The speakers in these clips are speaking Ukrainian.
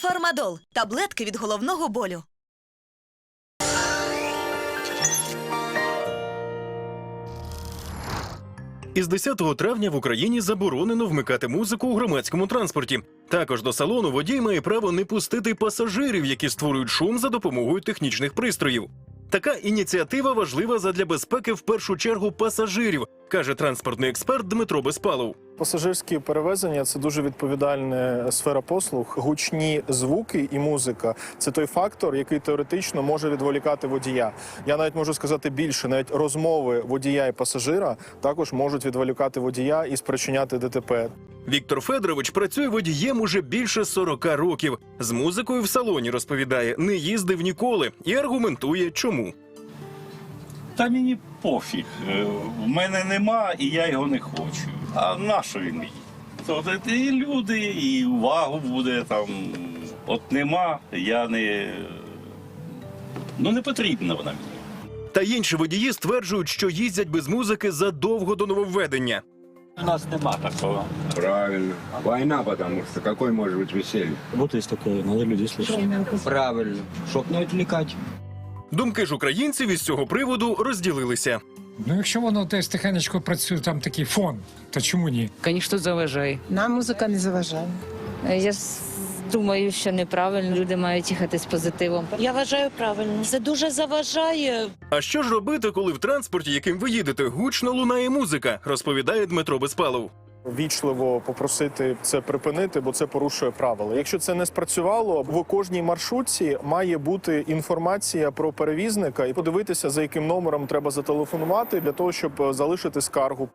Фармадол таблетки від головного болю. Із 10 травня в Україні заборонено вмикати музику у громадському транспорті. Також до салону водій має право не пустити пасажирів, які створюють шум за допомогою технічних пристроїв. Така ініціатива важлива задля безпеки в першу чергу пасажирів, каже транспортний експерт Дмитро Безпалов. Пасажирські перевезення це дуже відповідальна сфера послуг. Гучні звуки і музика це той фактор, який теоретично може відволікати водія. Я навіть можу сказати більше, навіть розмови водія і пасажира також можуть відволікати водія і спричиняти ДТП. Віктор Федорович працює водієм уже більше 40 років. З музикою в салоні розповідає, не їздив ніколи і аргументує, чому. Та мені пофіг. Е, В мене нема і я його не хочу. А на що він мені? Тобто і люди, і увагу буде там. От нема, я не. Ну не потрібна вона мені. Та інші водії стверджують, що їздять без музики задовго до нововведення. У нас нема такого. Правильно. Война, потому что какой может быть веселье? Вот есть такое, надо людей слушать. Правильно. Чтоб не отвлекать. Думки ж українців із цього приводу розділилися. Ну, якщо воно десь тихенечко працює, там такий фон, то чому ні? Звісно, заважає. Нам музика не заважає. Я думаю, що неправильно. Люди мають їхати з позитивом. Я вважаю правильно. Це дуже заважає. А що ж робити, коли в транспорті, яким ви їдете, гучно лунає музика, розповідає Дмитро Безпалов. Вічливо попросити це припинити, бо це порушує правила. Якщо це не спрацювало, в кожній маршрутці має бути інформація про перевізника і подивитися, за яким номером треба зателефонувати для того, щоб е, залишити скаргу.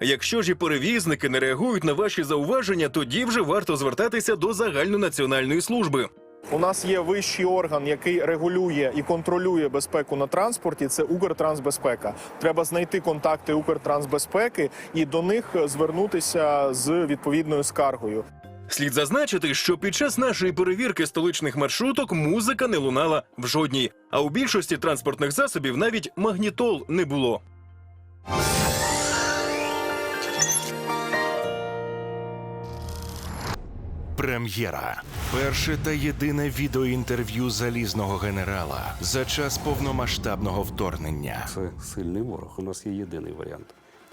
Якщо ж і перевізники не реагують на ваші зауваження, тоді вже варто звертатися до загальнонаціональної служби. У нас є вищий орган, який регулює і контролює безпеку на транспорті. Це Укртрансбезпека. Треба знайти контакти Укртрансбезпеки і до них звернутися з відповідною скаргою. Слід зазначити, що під час нашої перевірки столичних маршруток музика не лунала в жодній, а у більшості транспортних засобів навіть магнітол не було. Прем'єра. Перше та єдине відеоінтерв'ю залізного генерала за час повномасштабного вторгнення. Це сильний ворог. У нас є єдиний варіант,